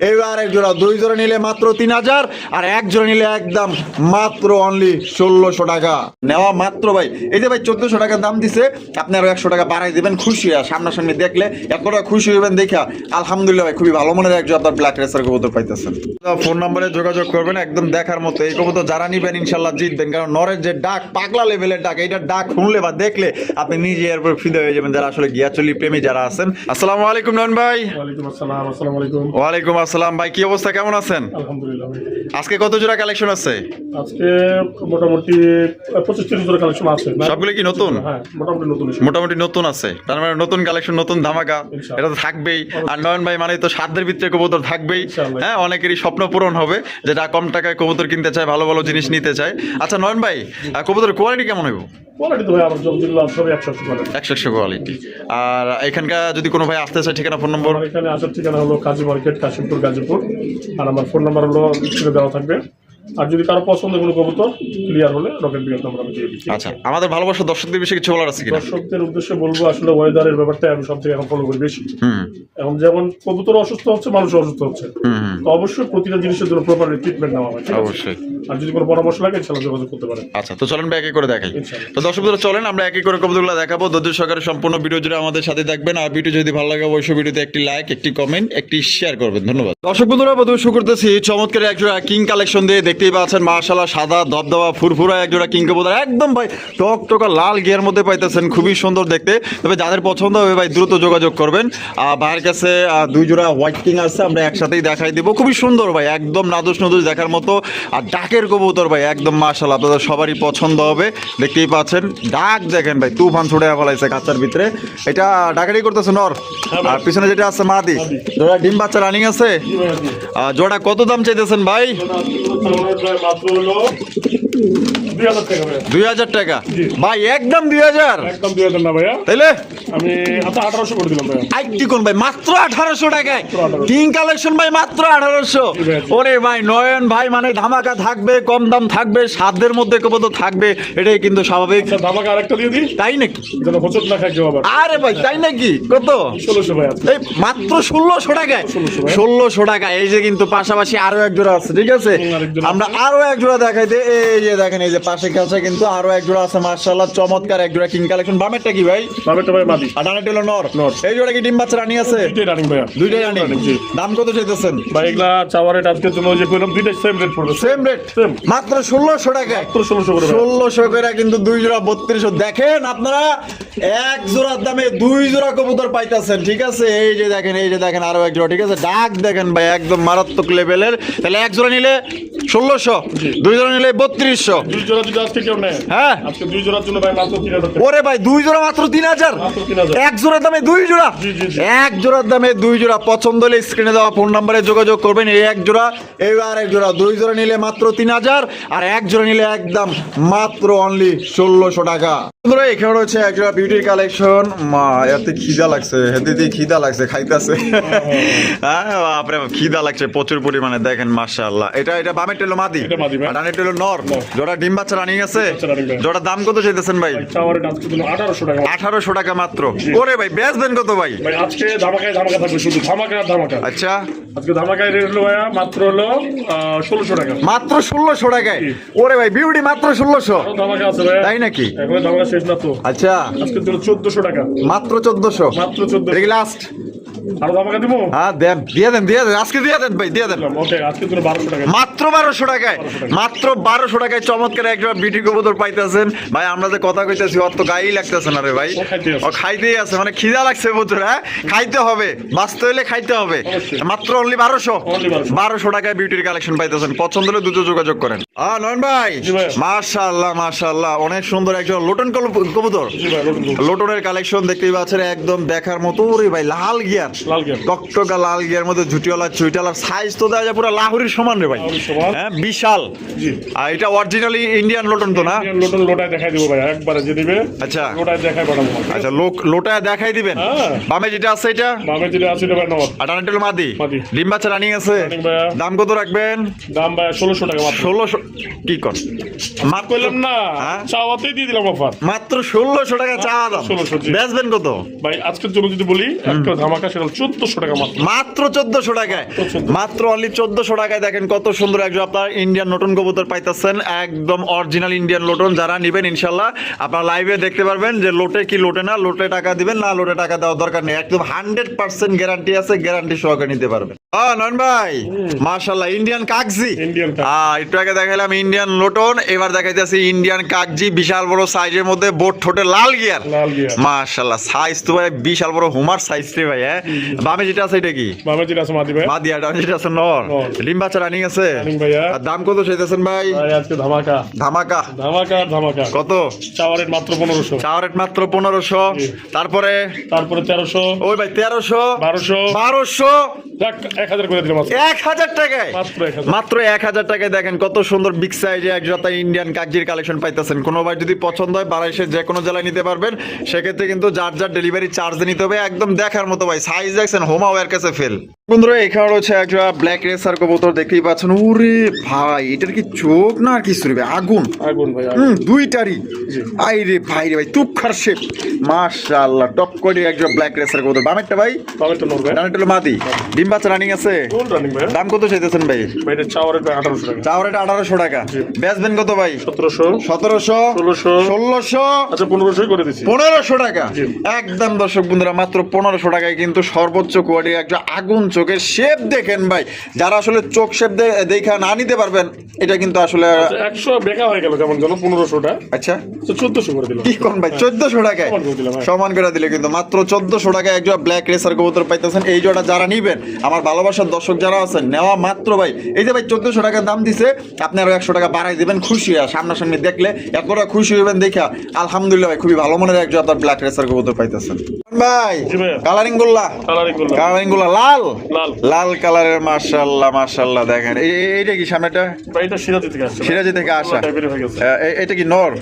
এইবার এক জোড়া দুই জোড়া নিলে মাত্র তিন হাজার আর এক জোড়া নিলে একদম মাত্র অনলি ষোলোশো টাকা। নেওয়া মাত্র ভাই এই যে ভাই চোদ্দশো টাকা দাম দিছে আপনি আরও একশো টাকা বাড়াই দিবেন খুশি আর সামনাসামনি দেখলে এতটা খুশি হইবেন দেখা আলহামদুলিল্লাহ ভাই খুবই ভালো মনের একজন আপনার ব্ল্যাক রেসার কবুতর পাইতেছেন। ফোন নম্বরে যোগাযোগ করবেন একদম দেখার মতো এই কবুতর যারা নিবেন ইনশাল্লাহ জিতবেন কারণ নরের যে ডাক পাগলা লেভেলের ডাক এইটা ডাক শুনলে বা দেখলে আপনি নিজে এরপর ফিদে হয়ে যাবেন যারা আসলে গিয়াচলি প্রেমী যারা আছেন। আসসালামু আলাইকুম নন ভাই। ওয়ালাইকুম আসসালাম আসসালামু আলাইকুম। ওয়ালাইকুম আসসালাম ভাই কি অবস্থা কেমন আছেন আলহামদুলিল্লাহ। আজকে কত জোড়া কালেকশন আছে? আজকে মোটামুটি পঁচিশ তিরিশ জোড়া কালেকশন আছে। সবগুলো কি নতুন? হ্যাঁ মোটামুটি নতুন। মোটামুটি নতুন আছে। তার মানে নতুন কালেকশন নতুন ধামাকা এটা তো থাকবেই। আর নয়ন ভাই মানে তো সাধ্যের ভিতরে কবুতর থাকবেই। হ্যাঁ অনেকেরই স্বপ্ন পূরণ হবে যেটা কম টাকায় কবুতর কিনতে চায় ভালো ভালো জিনিস নিতে চায়। আচ্ছা নয়ন ভাই আহ, কবুতরের কোয়ালিটি কেমন হইব? একশো কোয়ালিটি আর এখানকার যদি কোনো ভাই আসতে চায় ঠিকানা ফোন নম্বর এখানে আসার ঠিকানা হলো কাজী মার্কেট কাশিমপুর গাজীপুর। আর আমার ফোন নাম্বার হলো দেওয়া থাকবে। আর যদি কারও পছন্দ কোনো কবুতর ক্লিয়ার হলে রকেট বিকেট নাম্বার আমি দিয়ে দিচ্ছি। আচ্ছা আমাদের ভালোবাসা দর্শকদের বিষয়ে কিছু বলার আছে কি দর্শকদের উদ্দেশ্যে বলব আসলে ওয়েদারের ব্যাপারটা আমি সব থেকে এখন ফলো করি বেশি। হুম। এখন যেমন কবুতর অসুস্থ হচ্ছে মানুষ অসুস্থ হচ্ছে। তো অবশ্যই প্রতিটা জিনিসের জন্য প্রপার ট্রিটমেন্ট নেওয়া হয় অবশ্যই। আর যদি কোনো পরামর্শ লাগে ইনশাল্লাহ যোগাযোগ করতে পারেন। আচ্ছা তো চলেন ভাই একে করে দেখাই। তো দর্শক চলেন আমরা একে করে কবুতরগুলো দেখাবো। ধৈর্য সহকারে সম্পূর্ণ ভিডিও জুড়ে আমাদের সাথে থাকবেন। আর ভিডিও যদি ভালো লাগে অবশ্যই ভিডিওতে একটি লাইক একটি কমেন্ট একটি শেয়ার করবেন। ধন্যবাদ। দর্শক বন্ধুরা প্রথমে শুরু করতেছি চমৎকার একজোড়া কিং কালেকশন দিয়ে। দেখতেই পাচ্ছেন মার্শাল্লাহ সাদা দবদবা ফুরফুরা একজোড়া কিং কবুতর। একদম ভাই টক টকা লাল গিয়ার মধ্যে পাইতেছেন খুবই সুন্দর দেখতে। তবে যাদের পছন্দ হবে ভাই দ্রুত যোগাযোগ করবেন। আর ভাইয়ের কাছে দুই জোড়া হোয়াইট কিং আছে আমরা একসাথেই দেখাই দিব। খুবই সুন্দর ভাই একদম নাদুস নাদুস দেখার মতো। আর ডাকের কবুতর ভাই একদম মার্শাল আপনাদের সবারই পছন্দ হবে। দেখতেই পাচ্ছেন ডাক দেখেন ভাই তুফান ছুটে ফেলাইছে কাচ্চার ভিতরে। এটা ডাকারি করতেছে নর? আর পিছনে যেটা আছে মাদি জোড়া ডিম বাচ্চা রানিং আছে? আর জোড়া কত দাম চাইতেছেন ভাই? দুই হাজার টাকা ভাই একদম দুই হাজার? একদম দুই হাজার না ভাইয়া। তাইলে? আমি আচ্ছা আঠারোশো করে দিলাম ভাইয়া। আইটি কোন ভাই? মাত্র আঠারোশো টাকায়? 1800 কিং কালেকশন ভাই মাত্র আঠারোশো। ভাই। ওরে ভাই নয়ন ভাই মানে ধামাকা থাকবে কম দাম থাকবে সাধ্যের মধ্যে কবতো থাকবে এটাই কিন্তু স্বাভাবিক। আচ্ছা ধামাকা আরেকটা দিয়ে দিই? তাই নাকি? যেন হোচট না খাই কেউ আবার। আরে ভাই তাই নাকি? কত? ষোলোশো ভাইয়া এই মাত্র ষোলোশো টাকায়? 1600 ষোলোশো টাকা এই যে কিন্তু পাশাপাশি আরও এক জোড়া আছে ঠিক আছে? আমরা আরও এক জোড়া দেখাই দে। এই যে দেখেন এই যে পাশে কাছে কিন্তু আরও এক জোড়া আছে মার্শাল্লাহ চমৎকার এক জোড়া কিং কালেকশন। বামেরটা কি ভাই? বাবেরটা ভাই মাদি আর ডানাটা হলো নর। নর। এই জোড়া কি ডিম বাচ্চা রানি আছে? দুইটাই রানিং ভাইয়া। দুইটাই রানি দাম কত চাইতেছেন? ভাই এগুলা চাওয়ার রেট আজকের জন্য যে করলাম দুইটাই সেম রেট পড়বে। সেম রেট মাত্র ষোলোশো টাকায়? মাত্র ষোলোশো করে ভাইয়া। ষোলোশো করে কিন্তু দুই জোড়া বত্রিশশো। দেখেন আপনারা এক জোড়ার দামে দুই জোড়া কবুতর পাইতেছেন ঠিক আছে? এই যে দেখেন এই যে দেখেন আরও এক জোড়া ঠিক আছে? ডাক দেখেন ভাই একদম মারাত্মক লেভেলের তাহলে এক জোড়া নিলে ষোলোশো দুই জোড়া নিলে বত্রিশশো। দুই জোড়া যদি আজকে কেউ নেয় হ্যাঁ। আজকে দুই জোড়ার জন্য ভাই মাত্র তিন হাজার ওরে ভাই দুই জোড়া মাত্র তিন হাজার? এক জোড়ার দামে দুই জোড়া। এক জোড়ার দামে দুই জোড়া। পছন্দ হলে স্ক্রিনে দেওয়া ফোন নাম্বারে যোগাযোগ করবেন। এই এক জোড়া এই আর এক জোড়া। দুই জোড়া নিলে মাত্র তিন হাজার আর এক জোড়া নিলে একদম মাত্র অনলি ষোলোশো টাকা। বন্ধুরা, এখানে রয়েছে এক জোড়া বিউটির কালেকশন মা এতে খিদা লাগছে হেদিতে খিদা লাগছে খাইতেছে। হ্যাঁ বাপরে খিদা লাগছে প্রচুর পরিমাণে দেখেন মাশাআল্লাহ। এটা এটা বামের টেলো মাদি। ডানের টেলো নর। জোড়া ডিম বাচ্চা রানিং আছে। ভাই। দাম কত চাইতেছেন ভাই? চাওয়ার রেট আজকের জন্য আঠারোশো টাকা। মাত্র। ওরে ভাই বেচবেন কত ভাই? আজকে ধামাকায় ধামাকা থাকবে শুধু ধামাকা ধামাকা। আচ্ছা। আজকে ধামাকায় রেট হলো ভাইয়া মাত্র হলো ষোলোশো টাকা। মাত্র টাকায়? ওরে ভাই বিউটি মাত্র ষোলোশো। ধামাকা আছে তাই নাকি? এখন ধামাকা শেষ না তো? আচ্ছা। আজকের জন্য চোদ্দশো টাকা। মাত্র চোদ্দশো। মাত্র চোদ্দ লাস্ট হ্যাঁ দেন দিয়ে দেন দিয়ে দেন আজকে দিয়ে দেন ভাই দিয়ে দেন। ওকে আজকের জন্য বারোশো টাকা মাত্র বারোশো টাকায় মাত্র বারোশো টাকায় চমৎকার একটা বিটি কবুতর পাইতেছেন। ভাই আমরা যে কথা কইতেছি অত গাই লাগতেছে না রে ভাই। ও খাইতেই আছে। ও খাইতেই আছে মানে খিদা লাগছে প্রচুর হ্যাঁ খাইতে হবে বাঁচতে হইলে খাইতে হবে। মাত্র অনলি বারোশো। বারোশো। টাকায় বিউটির কালেকশন পাইতেছেন। পছন্দ হলে দ্রুত যোগাযোগ করেন। নয়ন ভাই। মাশাআল্লাহ মাশাআল্লাহ অনেক সুন্দর একজন লোটন কল- কবুতর। লোটনের কালেকশন দেখতেই পাচ্ছেন একদম দেখার মতো রে ভাই লাল গিয়ার। টকটকা লাল গিয়ার মধ্যে ঝুটিওয়ালা চুইটালার সাইজ তো দেওয়া যায় পুরো লাহুরির সমান রে ভাই। হ্যাঁ বিশাল। আর এটা অরিজিনালি ইন্ডিয়ান লোটন তো না? লোটন লোটায় দেখাই দিব ভাই একবারে যে দিবে আচ্ছা। লোটায় দেখাই পাঠাবো। আচ্ছা লোক লোটায় দেখাই দিবেন? হ্যাঁ। বামে যেটা আছে এটা? বামে যেটা আছে এটা ভাই মাদি। ডিম বাচ্চা রানিং আছে। দাম কত রাখবেন? দাম ভাই ষোলোশো টাকা মাত্র। ষোলোশো কি কর? মাত্র করলাম না। হ্যাঁ? চাওয়াতেই দিয়ে দিলাম অফার মাত্র ষোলোশো টাকা চা দাম। 1600 বেচবেন কত? ভাই আজকের জন্য যদি বলি একটা ধামাকা সেটা চোদ্দশো টাকা মাত্র। মাত্র চোদ্দশো টাকায়। মাত্র অনলি চোদ্দশো টাকায় দেখেন কত সুন্দর একজন আপনার ইন্ডিয়ান কবুতর পাইতেছেন। একদম অরিজিনাল ইন্ডিয়ান লোটন যারা নিবেন ইনশাল্লাহ আপনার লাইভে দেখতে পারবেন যে লোটে কি লোটে না লোটে টাকা দিবেন না লোটে টাকা দেওয়ার দরকার নেই। একদম হান্ড্রেড পার্সেন্ট গ্যারান্টি আছে গ্যারান্টি সহকারে নিতে পারবেন। ভাই মার্শাল্লাহ ইন্ডিয়ান কাকজি। একটু আগে দেখাইলাম ইন্ডিয়ান লোটন এবার দেখাইতেছি ইন্ডিয়ান কাকজি বিশাল বড় সাইজের মধ্যে বোট ঠোঁটে লাল গিয়ার লাল গিয়া মাশাল্লাহ সাইজ তো ভাই বিশাল বড় হুমার সাইজ রে ভাই হ্যাঁ? বামে যেটা আছে এটা কি? বাবা যেটা আছে মাদি ভাই। মাদিয়া ডান যেটা আছে নর। লিম্বাচা রানিং আছে? রানিং ভাইয়া। আর দাম কত চাইতেছেন ভাই? ভাই আজকে ধামাকা। ধামাকা। ধামাকা ধামাকা। কত? মাত্র পনেরোশো। চাওয়ার রেট মাত্র পনেরোশো। জি। তারপরে? তারপরে তেরোশো। ওই ভাই তেরোশো। বারোশো। বারোশো। যাক, এক হাজার করে দিলাম। এক হাজার টাকায়? মাত্র এক হাজার। টাকায় দেখেন কত সুন্দর বিগ সাইজে এক জোড়া ইন্ডিয়ান কাগজির কালেকশন পাইতেছেন। কোনো ভাই যদি পছন্দ হয় বারাইসে যে কোনো জেলায় নিতে পারবেন। সেক্ষেত্রে কিন্তু যার যার ডেলিভারি চার্জ নিতে হবে। একদম দেখার মতো ভাই সাইজ দেখছেন হোমা ওয়ার কাছে ফেল বন্ধুরা এখানে রয়েছে এক ব্ল্যাক রেসার কবুতর দেখতেই পাচ্ছেন। ওরে ভাই এটার কি চোখ না আর কিছু রে ভাই? আগুন। আগুন ভাই হুম দুইটারই। আই রে ভাই রে ভাই তুক্ষার শেপ মাশাআল্লাহ টপ কোয়ালিটি একজন ব্ল্যাক রেসার কবুতর। বামেরটা ভাই? বামেরটা নর ভাই। ডানেরটা হলো মাদি। ডিম বাচ্চা রানিং আছে? কোন রানিং ভাই। দাম কত চাইতেছেন ভাই? ভাই এটা টাকা। চাওয়ার এটা আঠারোশো টাকা। বেচবেন কত ভাই? সতেরোশো। সতেরোশো? ষোলোশো। ষোলোশো? আচ্ছা করে টাকা? একদম দর্শক বন্ধুরা মাত্র পনেরোশো টাকায় কিন্তু সর্বোচ্চ কোয়ালিটি একটা আগুন চোখের শেপ দেখেন ভাই। যারা আসলে চোখ শেপ দেখা না নিতে পারবেন এটা কিন্তু আসলে আচ্ছা, একশো বেকা হয়ে গেল যেমন যেন পনেরোশোটা। আচ্ছা। চোদ্দশো করে দিলাম। কি কোন ভাই? চোদ্দশো টাকায়? সমান করে দিলাম, হ্যাঁ। সমান করে দিলে কিন্তু মাত্র চোদ্দশো টাকায় একজন ব্ল্যাক রেসার কবুতর পাইতেছেন। এই জোড়া যারা নিবেন আমার ভালোবাসার দর্শক যারা আছেন নেওয়া মাত্র ভাই। এই যে ভাই চোদ্দশো টাকার দাম দিছে আপনি আরও একশো টাকা বাড়াই দিবেন খুশি আর সামনাসামনি দেখলে এতটা খুশি হইবেন দেখা। আলহামদুলিল্লাহ ভাই খুবই ভালো মনের একজন আপনার ব্ল্যাক রেসার কবুতর পাইতেছেন। ভাই। কালারিং গোল্লা কালারিং করলাম লাল? লাল। লাল কালারের মার্শাল্লাহ মার্শাল্লাহ দেখেন। এই এই- এইটা কি সামনেটা এটা সিরাজি থেকে আসছে সিরাজি থেকে আসা। টাইপের গেছে। আহ, এ- এটা কি নর?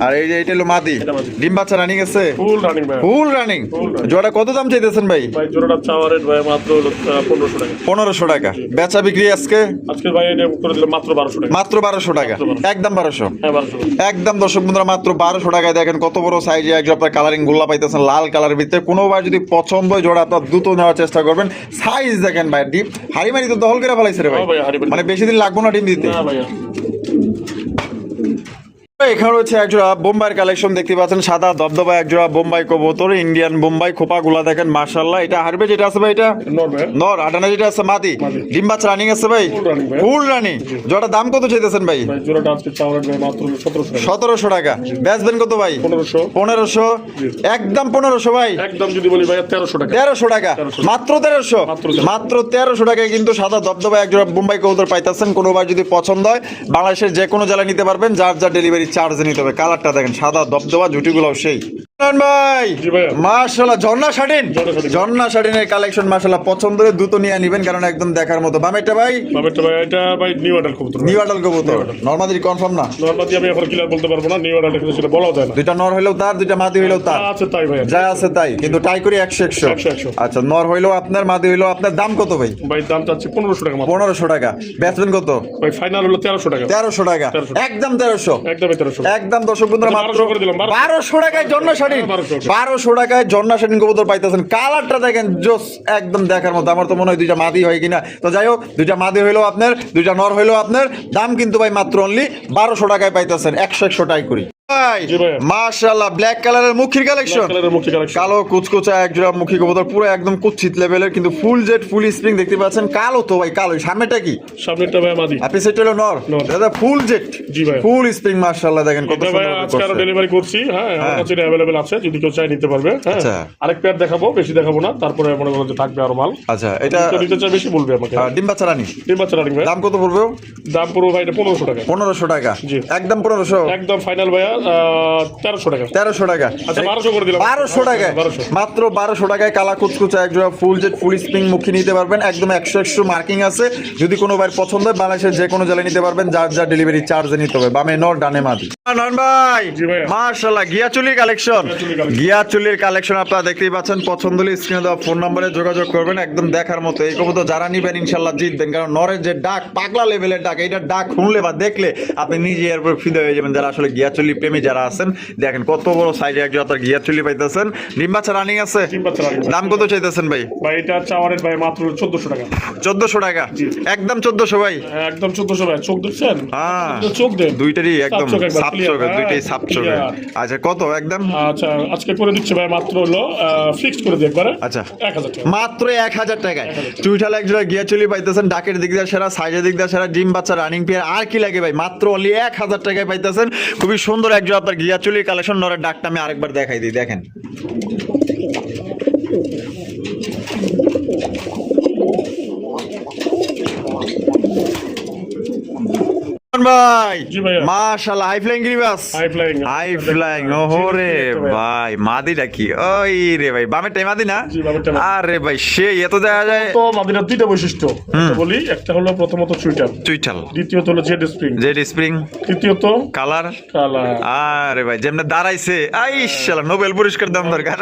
আর এই যে এটা হলো মাদি। ডিম বাচ্চা রানিং আছে? ফুল রানিং ফুল রানিং জোড়া কত দাম চাইতেছেন ভাই? ভাই জোড়াটা চাওয়ারের ভাই মাত্র হলো পনেরোশো টাকা। পনেরোশো টাকা। বেচা বিক্রি আজকে? আজকে ভাই এটা করে দিলাম মাত্র বারোশো টাকা। মাত্র বারোশো টাকা। মাত্র 1200 একদম বারোশো। হ্যাঁ বারোশো। একদম দর্শক বন্ধুরা মাত্র বারোশো টাকায় দেখেন কত বড় সাইজে একজন আপনার কালারিংগুলা পাইতেছেন লাল কালারের ভিতরে। কোনোবার যদি পছন্দ জোড়া আপনার দ্রুত নেওয়ার চেষ্টা করবেন। সাইজ দেখেন ভাই ডিপ হাড়ি মারি তো দহল করে ফেলাইছে রে ভাই। হ্যাঁ। মানে বেশি দিন লাগবো না ডিম দিতে? এখানে রয়েছে একজোড়া বোম্বাইয়ের কালেকশন দেখতে পাচ্ছেন সাদা দবদবা একজোড়া বোম্বাই কবুতর ইন্ডিয়ান বোম্বাই খোপা গুলা দেখেন মার্শাল্লাহ এটা হারবে যেটা আছে ভাই এটা? নর আটানা যেটা আছে মাদি। মাদি। ডিম বাচ্চা রানিং আছে ভাই। ফুল রানিং জোড়া দাম কত চাইতেছেন ভাই? সতেরোশো টাকা। বেচবেন কত ভাই? পনেরোশো। একদম পনেরোশো ভাই? একদম যদি বলি ভাই তেরোশো টাকা। তেরোশো টাকা। মাত্র তেরোশো? মাত্র 1300 মাত্র তেরোশো টাকায় কিন্তু সাদা দবদবা একজোড়া বোম্বাই কবুতর পাইতেছেন। কোনোবার যদি পছন্দ হয় বাংলাদেশের যে কোনো জেলায় নিতে পারবেন যার যার ডেলিভারি চার্জ নিতে হবে কালারটা দেখেন সাদা দবদবা জুটিগুলোও সেই। ভাই। জি ঝর্ণা শাটিন ঝর্ণা শাটিনের কালেকশন মার্শাল্লাহ পছন্দ হলে দ্রুত নিয়ে নিবেন কারণ একদম দেখার মতো। বামেরটা ভাই? বামেরটা ভাই এটা ভাই নিউ আডাল কবুতর নিউ আডাল কবুতর। নর্মাদি কনফার্ম না? নর্মাদি আমি এখন ক্লিয়ার বলতে পারব না নিউ আডালটা কিন্তু সেটা বলাও যায় না। দুইটা নর হইলেও তার দুইটা মাদি হইলেও তার। আছে তাই ভাই যা আছে তাই কিন্তু টাই করি একশো একশো। একশো, একশো। আচ্ছা নর হইলেও আপনার মাদি হইলেও আপনার দাম কত ভাই? ভাই দাম চাচ্ছি পনেরোশো টাকা বেচবেন কত? ভাই ফাইনাল হলো টাকা। টাকা। 1300 একদম একদম দর্শক বন্ধুরা আচ্ছা, মাত্র 1200 করে দিলাম, 1200 বারোশো টাকায় শাড়ি 1200 বারোশো টাকায় জন্না শাড়ি কবুতর পাইতেছেন। কালারটা দেখেন জোস একদম দেখার মতো। আমার তো মনে হয় দুইটা মাদি হয় কিনা। তো যাই হোক দুইটা মাদি আপনার দুইটা নর হইল আপনার। দাম কিন্তু ভাই মাত্র অনলি বারোশো টাকায় পাইতেছেন। একশো একশো টাই করি। ব্ল্যাক কালারের মুখির কালেকশন কালো কুচকুচা এক জোড়া মুখী কবুতর পুরো একদম কুচ্ছিত লেভেলের কিন্তু ফুল জেট ফুল স্প্রিং দেখতে পাচ্ছেন। কালো তো ভাই কালো সামনেটা কি? সামনেরটা ভাই মাদি আপনি সেটা হলো নর। নর। দাদা ফুল জেট জি ভাই। ফুল স্প্রিং মার্শাল্লাহ দেখেন কত সুন্দর আজকে ডেলিভারি করছি। হ্যাঁ আমার কাছে অ্যাভেলেবেল আছে যদি কেউ চাই নিতে পারবে। হ্যাঁ। আচ্ছা। আরেক পেয়ার দেখাবো বেশি দেখাবো না তারপরে মনে করো যে থাকবে আরও মাল। আচ্ছা এটা কেউ নিতে চাই বেশি বলবে আমাকে। ডিম বাচ্চা রানী। তিন বাচ্চা রানিং দাম কত পড়বে? দাম পুরো ভাই এটা টাকা। পনেরোশো টাকা। জি। একদম পনেরোশো। একদম ফাইনাল ভাইয়া। তেরোশো টাকা। তেরোশো টাকা। আচ্ছা বারোশো করে দিলাম। বারোশো টাকায় মাত্র বারোশো টাকায় কালা কুচকুচা এক ফুল জেট ফুল স্প্রিং মুখী নিতে পারবেন। একদম একশো একশো মার্কিং আছে। যদি কোনো ভাই পছন্দ হয় বাংলাদেশের যে কোনো জেলায় নিতে পারবেন। যার যার ডেলিভারি চার্জ নিতে হবে। বামে নর ডানে মাদি। নন ভাই! মার্শাল্লাহ গিয়া কালেকশন চুলির collection। গিয়া চুলির কালেকশন আপনারা দেখতেই পাচ্ছেন। পছন্দ হলে স্ক্রিনে দেওয়া ফোন নম্বরে যোগাযোগ করবেন। একদম দেখার মতো। এই কবুতর যারা নিবেন ইনশাল্লাহ জিতবেন। কারণ নরের যে ডাক পাগলা লেভেলের ডাক এইটা ডাক শুনলে বা দেখলে আপনি নিজে এর উপর ফিদে হয়ে যাবেন যারা আসলে গিয়া চুলি প্রেমী যারা আছেন দেখেন কত বড় সাইজে একজন আপনার গিয়ার চুলি পাইতেছেন। ডিম বাচ্চা রানিং আছে। দাম কত চাইতেছেন ভাই? ভাই এটা চাওয়ারের ভাই মাত্র চোদ্দশো টাকা। চোদ্দশো টাকা? একদম চোদ্দশো ভাই? একদম চোদ্দশো ভাই। চোখ দেখছেন? হ্যাঁ। চোখ দেন। দুইটারই একদম সাপ চোখ একবার সাপ চোখের হ্যাঁ, দুইটাই সাপ আচ্ছা কত একদম? আচ্ছা আজকে করে দিচ্ছে ভাই মাত্র হলো ফিক্সড করে দিই একবারে। আচ্ছা। এক হাজার টাকা। মাত্র এক হাজার টাকায়। চুইঠাল একজোড়া গিয়া চুলি পাইতেছেন ডাকের দিক দিয়ে সেরা সাইজের দিক দিয়ে সেরা ডিম বাচ্চা রানিং পেয়ার আর কি লাগে ভাই? মাত্র অনলি এক হাজার টাকায় পাইতেছেন। খুবই সুন্দর একজন আপনার গিয়া চুলির কালেকশন নরের ডাকটা আমি আরেকবার দেখাই দিই দেখেন। ভাই। মাশাআল্লাহ হাই ফ্লাইং গিরিবাস হাই ফ্লাইং হাই ফ্লাইং ওহরে ভাই মাদিটা কি? ওই রে ভাই বামেরটাই মাদি না? জি, বামেরটা মাদি। আরে ভাই সেই এত দেখা যায়। তো মাদিনার দুইটা বৈশিষ্ট্য। বলি একটা হলো প্রথমত সুইটার চুইঠাল। দ্বিতীয়ত হলো জেড স্প্রিং। Z spring. তৃতীয়ত কালার। কালার। আরে ভাই যেমন দাঁড়াইছে। নোবেল পুরস্কার দাম দরকার।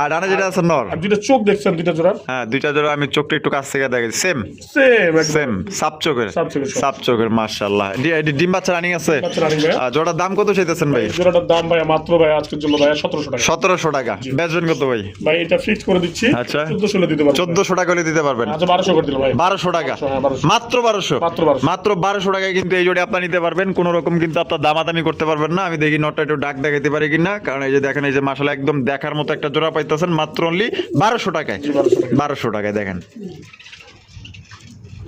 আর ডানা যেটা আছে নর। দুইটা চোখ দেখছেন দুইটা জোড়া হ্যাঁ দুইটা জোড়া আমি চোখটা একটু কাছ থেকে দেখি সেম সেম সেম সাপ চোখের। সাপ চোখের মাশাআল্লাহ। ডিম বাচ্চা রানিং আছে? জোড়ার দাম কত চাইতেছেন ভাই? জোড়াটার দাম ভাই মাত্র ভাই আজকের জন্য ভাই সতেরোশো টাকা। সতেরোশো টাকা। বেচবেন কত ভাই? ভাই এটা ফিক্সড করে দিচ্ছি। আচ্ছা। চোদ্দশো দিতে পারব চোদ্দশো টাকা হলে দিতে পারবেন। আচ্ছা বারোশো করে দিলাম ভাই। বারোশো টাকা। হ্যাঁ, 1200 মাত্র বারোশো? মাত্র 1200 বারোশো টাকায় কিন্তু এই জোড়ে আপনার নিতে পারবেন। কোনো রকম কিন্তু আপনার দামাদামি করতে পারবেন না। আমি দেখি নটটা একটু ডাক দেখাতে পারি কিনা। কারণ এই যে দেখেন এই যে মাসালা একদম দেখার মতো একটা জোড়া পাইতেছেন মাত্র অনলি বারোশো টাকায়। 1200 বারোশো টাকায় দেখেন।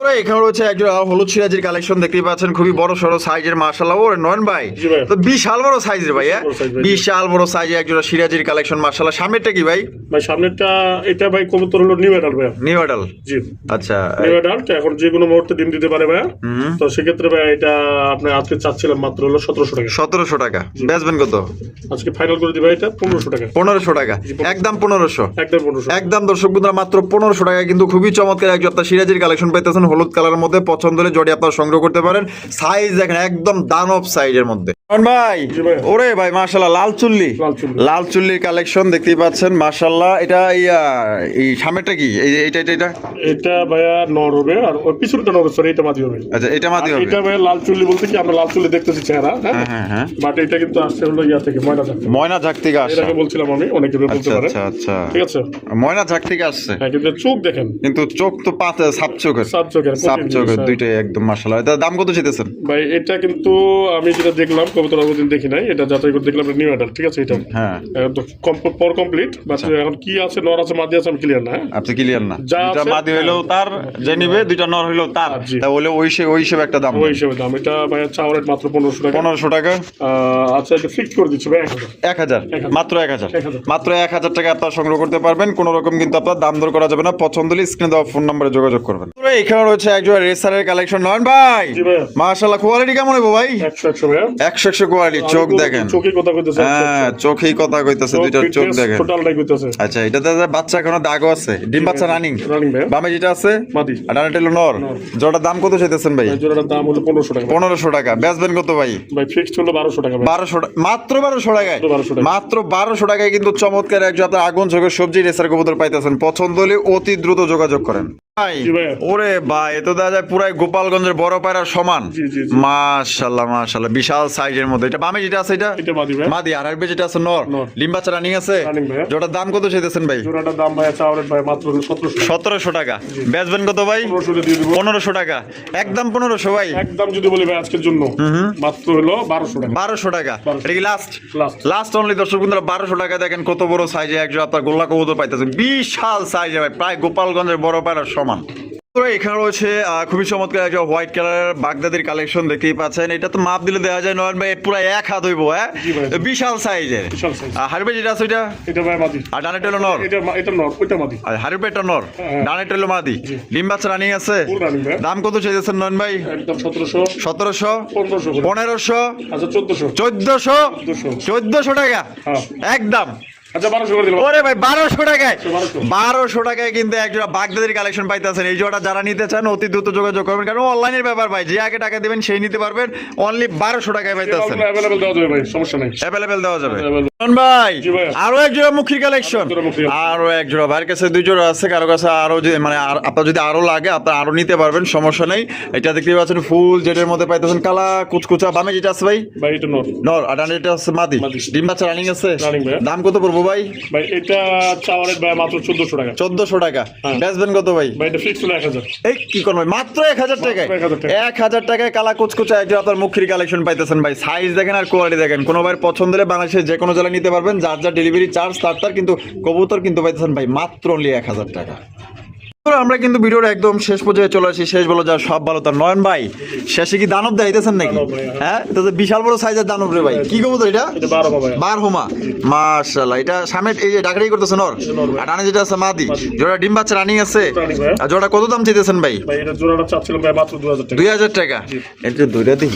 এখানে রয়েছে একজন হলুদ সিরাজির কালেকশন দেখতে পাচ্ছেন খুবই বড় সড়ো সাইজের মার্শাল্লাহ ওরে নয়ন ভাই তো বিশাল বড় সাইজের ভাই হ্যাঁ? ভাই। বিশাল বড় সাইজের একজন সিরাজির কালেকশন মার্শাল্লাহ সামনেরটা কি ভাই? ভাই সামনেরটা এটা ভাই কবুতর হলো নিউ নিউ অ্যাডাল জি। আচ্ছা নিউ এখন যে কোনো মুহূর্তে ডিম দিতে পারে হুম। তো সেক্ষেত্রে ভাই এটা আপনি আজকে চাচ্ছিলাম মাত্র হলো সতেরোশো টাকা। সতেরোশো টাকা। বেচবেন কত? আজকে ফাইনাল করে দিবা এটা পনেরোশো টাকা। পনেরোশো টাকা। একদম পনেরোশো। একদম পনেরোশো একদম দর্শক বন্ধুরা মাত্র পনেরোশো টাকা কিন্তু খুবই চমৎকার একজন সিরাজির কালেকশন পাইতেছেন হলুদ কালারের মধ্যে পছন্দ হলে জড়ি আপনার সংগ্রহ করতে পারেন। সাইজ দেখেন একদম দানব সাইজের মধ্যে। ভাই ওরে ভাই মাশাল্লাহ লাল চুল্লি। লাল চুল্লি। লাল চুল্লির কালেকশন দেখতেই পাচ্ছেন মাশাল্লাহ এটা এই সামনেটা কি? এটা এটা এটা এটা ভাইয়া নর হবে আর ওর পিছনটা নর সরি এটা মাদি হবে। আচ্ছা এটা মাদি হবে। এটা ভাইয়া লাল চুল্লি বলতে কি আমরা লাল চুল্লি দেখতেছি চেহারা হ্যাঁ? হ্যাঁ হ্যাঁ হ্যাঁ। বাট এটা কিন্তু আসছে হলো ইয়া থেকে ময়না থেকে। ময়না ঝাক থেকে আসছে। বলছিলাম আমি অনেকে বলতে আচ্ছা পারে। আচ্ছা আচ্ছা। ঠিক আছে? ময়না ঝাক থেকে আসছে। হ্যাঁ কিন্তু চোখ দেখেন। কিন্তু চোখ তো পাতে সাপ চোখের। সাত চোখের সাপ চোখের হ্যাঁ। দুইটাই একদম মাশাল্লাহ এটা দাম কত চেতেছেন ভাই এটা কিন্তু আমি যেটা দেখলাম কবুতর অবদিন দেখি নাই এটা যাচাই করে দেখলাম নিউ অ্যাডাল্ট ঠিক আছে এটা? হ্যাঁ। পর কমপ্লিট বাট এখন কি আছে নর আছে মাদি আছে আমি ক্লিয়ার না? আপনি ক্লিয়ার না। দুইটা মাদি হইলেও তার যে নিবে দুইটা নর হইলেও তার। তাহলে ওই সে ওই হিসেবে একটা দাম ওই হিসেবে দাম। এটা ভাই চাওয়ার রেট মাত্র পনেরোশো টাকা। পনেরোশো টাকা? আহ, আচ্ছা এটা ফিক্স করে দিচ্ছি ভাই। মাত্র এক হাজার? এক হাজার। মাত্র এক হাজার টাকা আপনার সংগ্রহ করতে পারবেন। কোনো রকম কিন্তু আপনার দাম দর করা যাবে না। পছন্দ হলে স্ক্রিনে দেওয়া ফোন নম্বরে যোগাযোগ করবেন। এখানে রয়েছে একজন রেসারের কালেকশন নয়ন ভাই কোয়ালিটি কেমন ভাই? কোয়ালিটি চোখ দেখেন। কথা কইতেছে হ্যাঁ চোখেই কথা কইতেছে দুইটার চোখ দেখেন। টোটালটাই কইতেছে। আচ্ছা এটাতে বাচ্চা এখনও দাগও আছে। ডিম বাচ্চা রানিং বামে যেটা আছে মাদি। আর নর। জোড়ার দাম কত চাইতেছেন ভাই? এই দাম হলো পনেরোশো টাকা। বেচবেন কত ভাই? ভাই ফিক্সড হলো বারোশো টাকা মাত্র বারোশো টাকায়। মাত্র 1200 বারোশো টাকায় কিন্তু চমৎকার একজন আপনার আগুন চোখের সবজি রেসার কবুতর পাইতেছেন। পছন্দ হলে অতি দ্রুত যোগাযোগ করেন। ওরে ভাই এ তো দেখা যায় পুরাই গোপালগঞ্জের বড় পায়রার সমান। জি, জি, জি। মাশাল্লাহ মাশাল্লাহ বিশাল সাইজের মধ্যে। এটা বামে যেটা আছে এটা? এটা মাদি আর আরেকবে যেটা আছে নর। নর। রানিং আছে? Running দাম কত চাইতেছেন ভাই? জোড়াটার দাম ভাইয়া চাওয়ার রেট ভাই মাত্র হলো সতেরোশো। সতেরোশো টাকা। বেচবেন কত ভাই? একদম পনেরোশো ভাই। একদম যদি বলি ভাই আজকের জন্য মাত্র হলো বারোশো টাকা। বারোশো টাকা। এটা কি লাস্ট অনলি দর্শক বন্ধুরা বারোশো টাকা। দেখেন কত বড় সাইজে একজন আপনার গোল্লা কবুতর পাইতেছে। বিশাল সাইজে ভাই প্রায় গোপালগঞ্জের বড় পায়রার সমান। তো এখানে রয়েছে আহ, খুবই চমৎকার একটা হোয়াইট কালারের বাগদাদির কালেকশন দেখতেই পাচ্ছেন। এটা তো মাপ দিলে দেওয়া যায় নয়ন ভাই পুরো এক হাত হইব হ্যাঁ? বিশাল সাইজের। হারবে যেটা আছে ওইটা? এটা ভাই মাদি। আর ডানে টেলো নর। এটা মা- এটা নর আর নর। হ্যাঁ। ডানে টেলো মাদি। ডিম বাচ্চা রানিং আছে। দাম কত চাইতেছেন নয়ন ভাই? সতেরোশো। সতেরোশো। পনেরোশো। আচ্ছা চোদ্দশো। চোদ্দশো। চোদ্দশো। চোদ্দশো টাকা। হ্যাঁ। একদম। আচ্ছা বারোশো করে দিলাম। ওরে ভাই বারোশো টাকায়। 1200 টাকায় কিন্তু একজোড়া বাগদাদের কালেকশন পাইতেছেন। এই জোড়া যারা নিতে চান অতি দ্রুত যোগাযোগ করবেন। কারণ অনলাইনের ব্যাপার ভাই যে আগে টাকা দিবেন সেই নিতে পারবেন। অনলি বারোশো টাকায় পাইতেছেন। অ্যাভেলেবেল দেওয়া যাবে ভাই সমস্যা নেই। অ্যাভেলেবেল দেওয়া যাবে। ভাই আরও এক জোড়া মুখির কালেকশন আরও এক জোড়া ভাইয়ের কাছে দুই জোড়া আছে কারও কাছে আরও যদি মানে আপনার যদি আরও লাগে আপনার আরও নিতে পারবেন সমস্যা নেই। এটা দেখতে পাচ্ছেন ফুল যেটার মধ্যে পাইতেছেন কালা কুচকুচা বামে যেটা আছে ভাই? ভাই এটা নর। নর আর ডানে এটা আছে মাদি। ডিম বাচ্চা রানিং আছে? ভাই। দাম কত পড়ব? ভাই? ভাই এটা চাওয়ার রেট ভাই মাত্র চোদ্দশো টাকা। চোদ্দশো টাকা। হ্যাঁ। বেচবেন কত ভাই? ভাই এটা ফিক্স হলো এক হাজার। এই কি করব মাত্র এক হাজার টাকায়? 1000 এক হাজার টাকায় কালা কুচকুচা একজন আপনার মুখির কালেকশন পাইতেছেন ভাই। সাইজ দেখেন আর কোয়ালিটি দেখেন। কোনো ভাই পছন্দ হলে বাংলাদেশের যে কোনো জেলায় নিতে পারবেন। যার যার ডেলিভারি চার্জ তার তার কিন্তু কবুতর কিন্তু পাইতেছেন ভাই মাত্র অনলি এক হাজার টাকা। তো আমরা কিন্তু ভিডিওর একদম শেষ পর্যায়ে চলে আসি। শেষ বলো যা সব ভালো তার নয়ন ভাই শেষে কি দানব দেখাইতেছেন নাকি? হ্যাঁ। তো বিশাল বড় সাইজের দানব রে ভাই। কি কবুতর এটা? এটা বারো হোমা মাশাআল্লাহ এটা সামনে এই যে ডাকড়ি করতেছে নর নর আর ডানে যেটা আছে মাদি। জোড়া ডিম বাচ্চা রানিং আছে। আর জোড়া কত দাম চাইতেছেন ভাই? ভাই এটা জোড়াটা চাচ্ছিলাম ভাই মাত্র দু হাজার টাকা। দুই হাজার টাকা? এটা দুইটা ভাই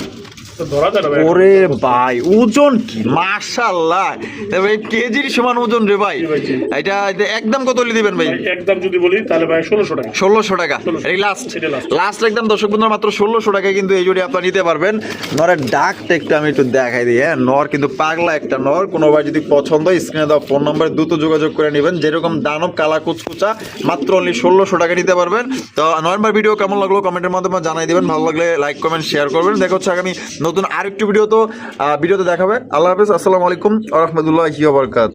ওরে ভাই ওজন কি? মাশাআল্লাহ। ভাই কেজির সমান ওজন রে ভাই। এটা একদম কত দিবেন ভাই? একদম যদি বলি তাহলে ভাই ষোলোশো টাকা। ষোলোশো টাকা। এই লাস্ট লাস্ট একদম দর্শক মাত্র ষোলোশো টাকায় কিন্তু এই জুড়ি আপনারা নিতে পারবেন। নরের ডাকটা একটু আমি একটু দেখাই দিই হ্যাঁ? নর কিন্তু পাগলা একটা নর। কোনো ভাই যদি পছন্দ স্ক্রিনে দেওয়া ফোন নম্বরে দ্রুত যোগাযোগ করে নেবেন। যেরকম দানব কালা কুচকুচা মাত্র অনলি ষোলোশো টাকা নিতে পারবেন। তো নভেম্বর ভিডিও কেমন লাগল? কমেন্টের মাধ্যমে জানাই দিবেন। ভালো লাগলে লাইক কমেন্ট শেয়ার করবেন। দেখা হচ্ছে আগামী নতুন আরেকটি ভিডিও তো ভিডিওতে দেখাবে। আল্লাহ হাফিজ আসসালামু আলাইকুম আ রহমতুল্লাহ বরকাত